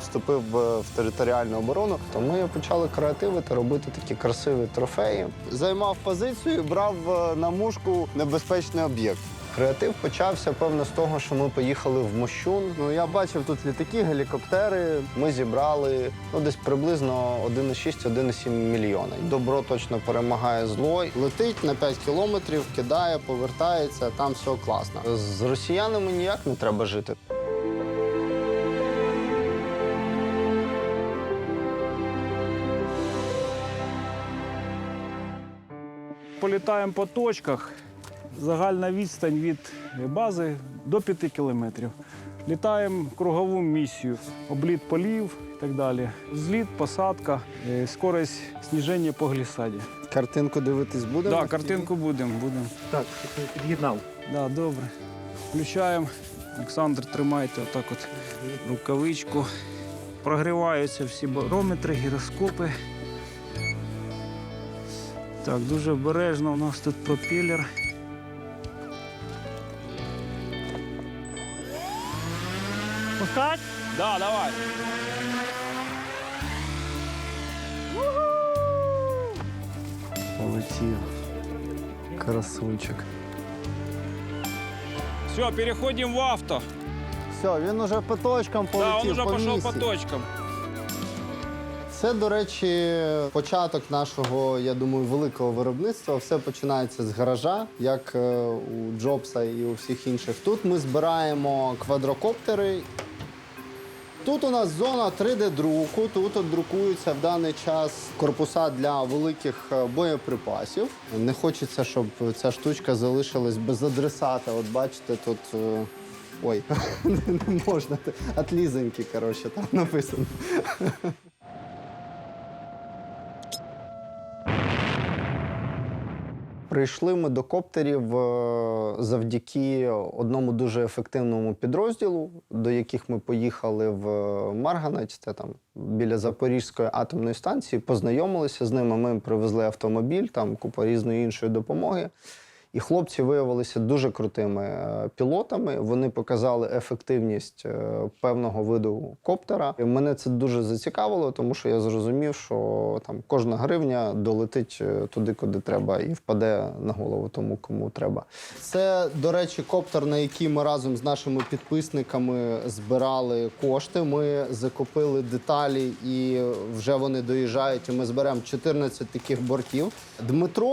Вступив в територіальну оборону, то ми почали креативити, робити такі красиві трофеї. Займав позицію, брав е, на мушку небезпечний об'єкт. Креатив почався певно з того, що ми поїхали в Мощун. Ну я бачив тут літаки, гелікоптери. Ми зібрали ну десь приблизно 1,6-1,7 мільйона. Добро точно перемагає зло. Летить на 5 кілометрів, кидає, повертається. Там все класно. З росіянами ніяк не треба жити. Політаємо по точках. Загальна відстань від бази до 5 кілометрів. Літаємо кругову місію, обліт полів і так далі. Зліт, посадка, е, скорость сніження по глісаді. Картинку дивитись будемо? Так, картинку будемо. будемо. Так, під'єднав. Да, добре. Включаємо. Олександр, тримайте отак от рукавичку. Прогріваються всі барометри, гіроскопи. Так, дуже обережно. У нас тут пропелер. Пускать? Да, давай. Полетів. Красунчик. Все, переходимо в авто. Все, він уже по точкам полетів. Да, он уже по пошел по точкам. Це, до речі, початок нашого, я думаю, великого виробництва. Все починається з гаража, як е, у Джобса і у всіх інших. Тут ми збираємо квадрокоптери. Тут у нас зона 3D-друку. Тут друкуються в даний час корпуса для великих е, боєприпасів. Не хочеться, щоб ця штучка залишилась без адресата. От бачите, тут. е, Ой, не можна. Отлізаньки, коротше, там написано. Прийшли ми до коптерів е, завдяки одному дуже ефективному підрозділу, до яких ми поїхали в Марганець, це там біля Запорізької атомної станції, познайомилися з ними. Ми привезли автомобіль, там купа різної іншої допомоги. І хлопці виявилися дуже крутими е, пілотами. Вони показали ефективність е, певного виду коптера. І мене це дуже зацікавило, тому що я зрозумів, що там кожна гривня долетить е, туди, куди треба, і впаде на голову тому, кому треба. Це, до речі, коптер, на який ми разом з нашими підписниками збирали кошти. Ми закупили деталі, і вже вони доїжджають. І ми зберемо 14 таких бортів. Дмитро,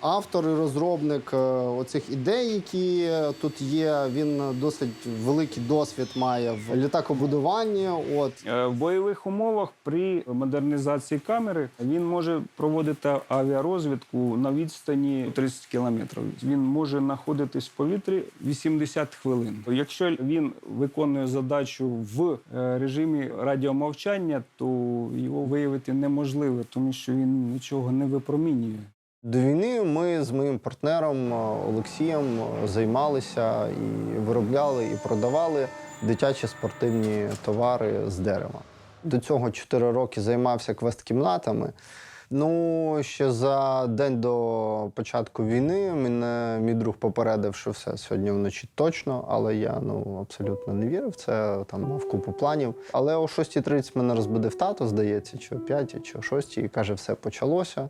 автор і розробник оцих ідей, які тут є. Він досить великий досвід має в літакобудуванні. От Е, В бойових умовах при модернізації камери він може проводити авіарозвідку на відстані 30 кілометрів. Він може знаходитись в повітрі 80 хвилин. Якщо він виконує задачу в е, режимі радіомовчання, то його виявити неможливо, тому що він нічого не випромінює. До війни ми з моїм партнером е, Олексієм е, займалися і виробляли і продавали дитячі спортивні товари з дерева. До цього 4 роки займався квест-кімнатами. Ну, ще за день до початку війни мене мій друг попередив, що все сьогодні вночі точно, але я ну абсолютно не вірив. Це там мав купу планів. Але о 6.30 мене розбудив тато, здається, чи о 5, чи о 6, і каже, все почалося.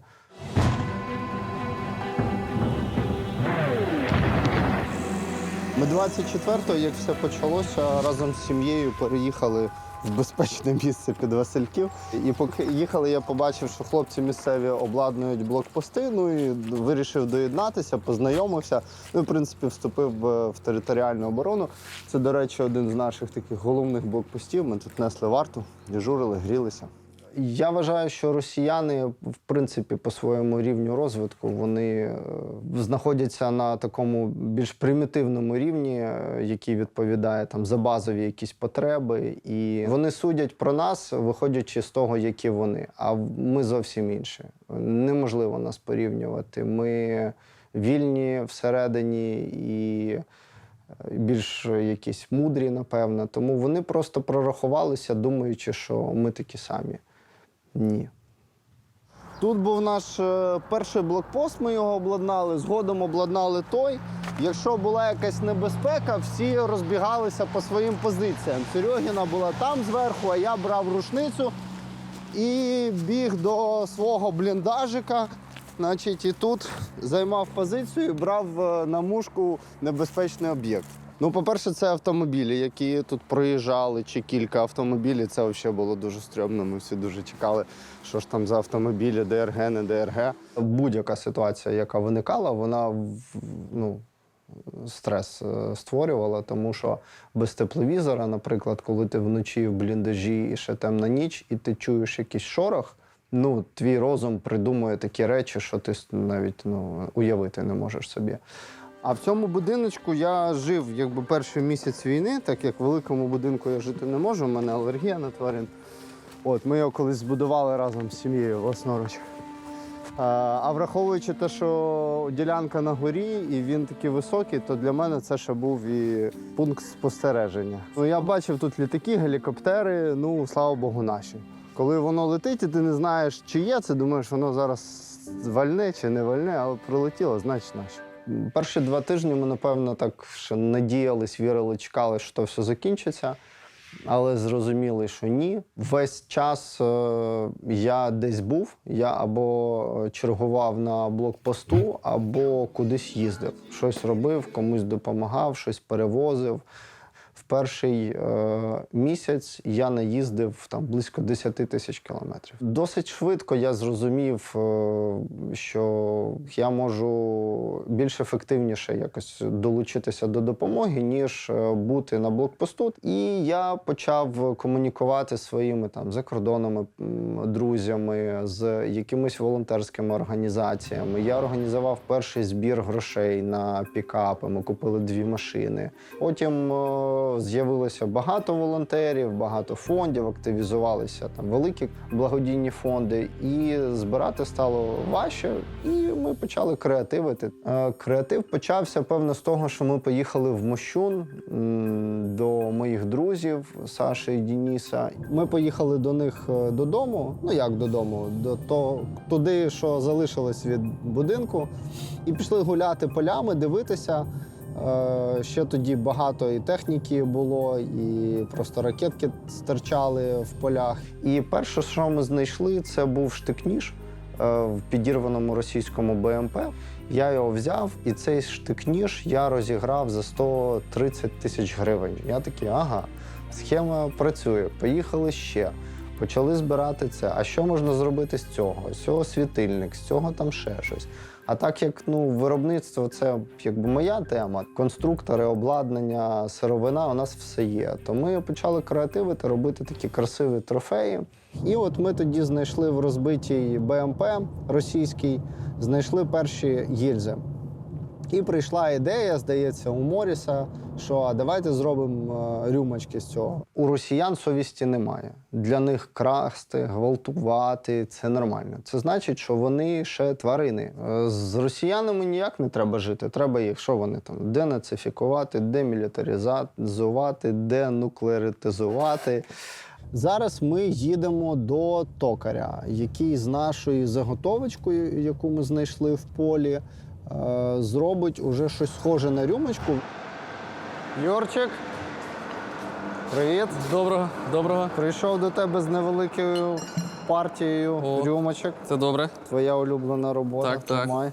Ми 24-го, як все почалося, разом з сім'єю переїхали в безпечне місце під Васильків. І поки їхали, я побачив, що хлопці місцеві обладнують блокпости. Ну і вирішив доєднатися, познайомився. Ну, в принципі, вступив е, в територіальну оборону. Це, до речі, один з наших таких головних блокпостів. Ми тут несли варту, дежурили, грілися. Я вважаю, що росіяни, в принципі, по своєму рівню розвитку вони е, знаходяться на такому більш примітивному рівні, е, який відповідає там за базові якісь потреби. І вони судять про нас, виходячи з того, які вони. А ми зовсім інші. Неможливо нас порівнювати. Ми вільні всередині і е, більш якісь мудрі, напевно. Тому вони просто прорахувалися, думаючи, що ми такі самі. Ні. Тут був наш е, перший блокпост, ми його обладнали, згодом обладнали той. Якщо була якась небезпека, всі розбігалися по своїм позиціям. Серегіна була там зверху, а я брав рушницю і біг до свого бліндажика. Значить, і тут займав позицію і брав е, на мушку небезпечний об'єкт. Ну, по-перше, це автомобілі, які тут проїжджали, чи кілька автомобілів. Це взагалі було дуже стрьомно. Ми всі дуже чекали, що ж там за автомобілі, ДРГ, не ДРГ. Будь-яка ситуація, яка виникала, вона ну, стрес е, створювала, тому що без тепловізора, наприклад, коли ти вночі в бліндажі і ще темна ніч, і ти чуєш якийсь шорох, ну, твій розум придумує такі речі, що ти навіть ну, уявити не можеш собі. А в цьому будиночку я жив якби перший місяць війни, так як в великому будинку я жити не можу, у мене алергія на тварин. От, ми його колись збудували разом з сім'єю власноруч. А, враховуючи те, що ділянка на горі і він такий високий, то для мене це ще був і пункт спостереження. Ну, я бачив тут літаки, гелікоптери, ну слава Богу, наші. Коли воно летить, і ти не знаєш, чи є це, думаєш, воно зараз вальне чи не вальне, але прилетіло, значить наші. Перші два тижні ми, напевно, так ще надіялись, вірили, чекали, що все закінчиться. Але зрозуміли, що ні. Весь час е, я десь був. Я або чергував на блокпосту, або кудись їздив. Щось робив, комусь допомагав, щось перевозив. Перший е, місяць я наїздив там близько 10 тисяч кілометрів. Досить швидко я зрозумів, е, що я можу більш ефективніше якось долучитися до допомоги, ніж е, бути на блокпосту. І я почав комунікувати своїми там закордонними друзями, з якимись волонтерськими організаціями. Я організував перший збір грошей на пікапи. Ми купили дві машини. Потім з'явилося багато волонтерів, багато фондів, активізувалися там великі благодійні фонди, і збирати стало важче. І ми почали креативити. Е, Креатив почався певно з того, що ми поїхали в Мощун до моїх друзів Саші і Дініса. Ми поїхали до них е, додому. Ну як додому, до того туди, що залишилось від будинку, і пішли гуляти полями, дивитися. Е, Ще тоді багато і техніки було, і просто ракетки стирчали в полях. І перше, що ми знайшли, це був штик-ніж е, в підірваному російському БМП. Я його взяв, і цей штик-ніж я розіграв за 130 тисяч гривень. Я такий, ага, схема працює. Поїхали ще. Почали збирати це. А що можна зробити з цього? З цього світильник, з цього там ще щось. А так як ну, виробництво це якби моя тема, конструктори, обладнання, сировина, у нас все є. То ми почали креативити, робити такі красиві трофеї. І от ми тоді знайшли в розбитій БМП російській, знайшли перші гільзи. І прийшла ідея, здається, у Моріса, що давайте зробимо е, рюмочки з цього. У росіян совісті немає. Для них красти, гвалтувати це нормально. Це значить, що вони ще тварини. Е, З росіянами ніяк не треба жити. Треба їх, що вони там денацифікувати, демілітаризувати, денуклеаризувати. Зараз ми їдемо до токаря, який з нашою заготовочкою, яку ми знайшли в полі, зробить уже щось схоже на рюмочку. Йорчик, привіт. Доброго, доброго. Прийшов до тебе з невеликою партією О. рюмочок. Це добре. Твоя улюблена робота. Так, так. Тримай.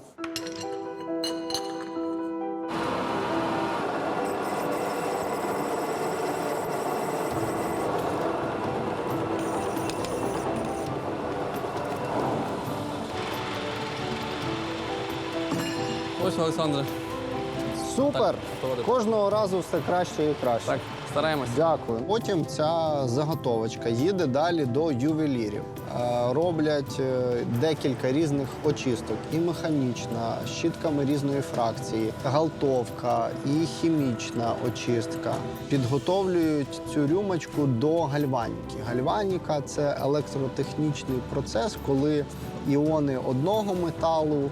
Ось Олександре. Супер! Так. Кожного разу все краще і краще. Так, стараємось. Дякую. Потім ця заготовочка їде далі до ювелірів. Е, Роблять е, декілька різних очисток: і механічна, з щітками різної фракції, галтовка, і хімічна очистка. Підготовлюють цю рюмочку до гальваніки. Гальваніка це електротехнічний процес, коли іони одного металу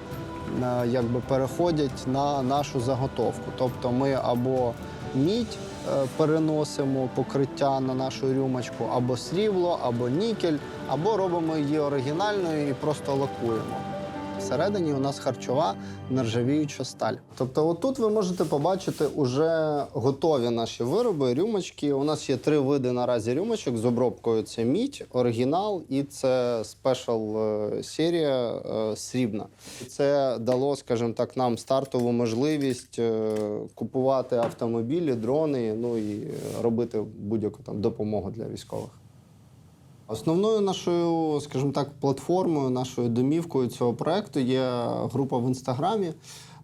якби переходять на нашу заготовку. Тобто ми або мідь е, переносимо покриття на нашу рюмочку або срібло, або нікель, або робимо її оригінальною і просто лакуємо. Всередині у нас харчова нержавіюча сталь. Тобто, отут ви можете побачити уже готові наші вироби, рюмочки. У нас є три види наразі рюмочок з обробкою: це мідь, оригінал і це спешл е, серія е, срібна. Це дало, скажімо так, нам стартову можливість е, купувати автомобілі, дрони, ну і робити будь-яку там допомогу для військових. Основною нашою, скажімо так, платформою, нашою домівкою цього проекту є група в інстаграмі.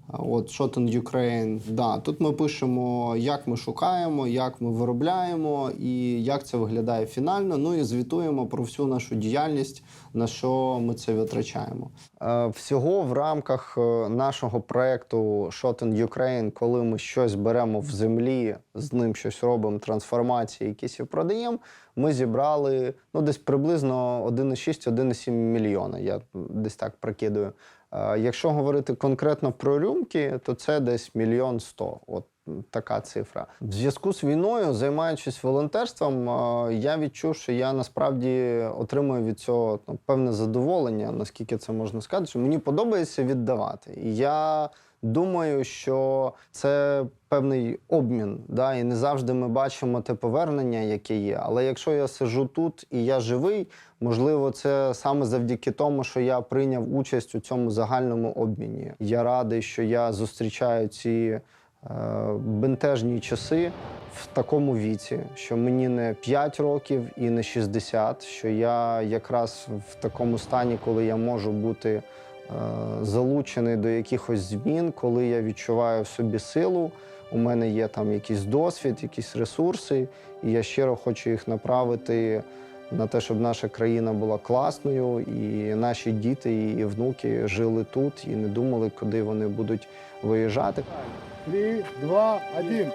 От Shot Ukraine. Да, тут ми пишемо, як ми шукаємо, як ми виробляємо і як це виглядає фінально. Ну і звітуємо про всю нашу діяльність, на що ми це витрачаємо. Е, Всього в рамках е, нашого проекту Shot Ukraine, коли ми щось беремо в землі, з ним щось робимо, трансформації, якісь і продаємо. Ми зібрали ну десь приблизно 1,6-1,7 мільйона. Я десь так прикидую. Е, Якщо говорити конкретно про рюмки, то це десь мільйон сто. От така цифра. В зв'язку з війною, займаючись волонтерством, е, я відчув, що я насправді отримую від цього ну, певне задоволення, наскільки це можна сказати, що мені подобається віддавати. І я думаю, що це певний обмін, да, і не завжди ми бачимо те повернення, яке є. Але якщо я сижу тут і я живий, можливо, це саме завдяки тому, що я прийняв участь у цьому загальному обміні. Я радий, що я зустрічаю ці бентежні часи в такому віці, що мені не 5 років і не 60, що я якраз в такому стані, коли я можу бути е, залучений до якихось змін, коли я відчуваю в собі силу. У мене є там якийсь досвід, якісь ресурси, і я щиро хочу їх направити на те, щоб наша країна була класною, і наші діти і внуки жили тут і не думали, куди вони будуть виїжджати. Три, два, один.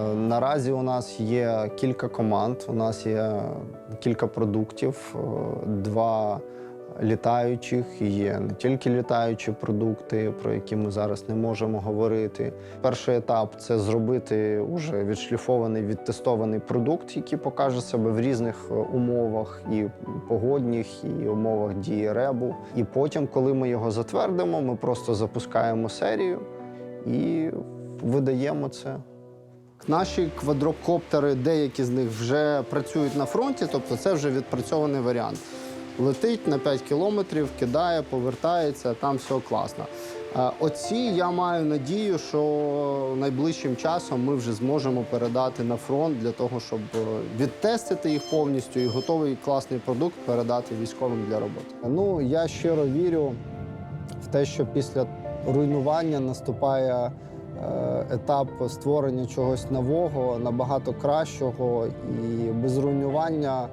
Е, Наразі у нас є кілька команд, у нас є кілька продуктів, е, два літаючих, є не тільки літаючі продукти, про які ми зараз не можемо говорити. Перший етап це зробити уже відшліфований, відтестований продукт, який покаже себе в різних е, умовах, і погодних, і умовах дії ребу. І потім, коли ми його затвердимо, ми просто запускаємо серію і видаємо це. Наші квадрокоптери, деякі з них вже працюють на фронті, тобто це вже відпрацьований варіант. Летить на 5 кілометрів, кидає, повертається, там все класно. Е, Оці я маю надію, що найближчим часом ми вже зможемо передати на фронт для того, щоб е, відтестити їх повністю і готовий класний продукт передати військовим для роботи. Ну я щиро вірю в те, що після руйнування наступає е, етап створення чогось нового, набагато кращого, і без руйнування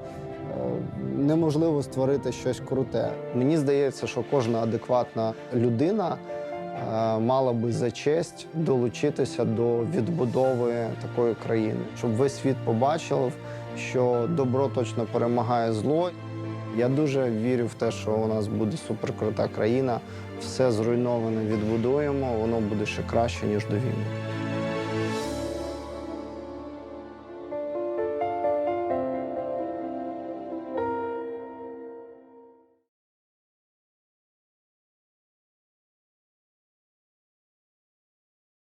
неможливо створити щось круте. Мені здається, що кожна адекватна людина е, мала би за честь долучитися до відбудови такої країни, щоб весь світ побачив, що добро точно перемагає зло. Я дуже вірю в те, що у нас буде суперкрута країна. Все зруйноване відбудуємо, воно буде ще краще ніж до війни.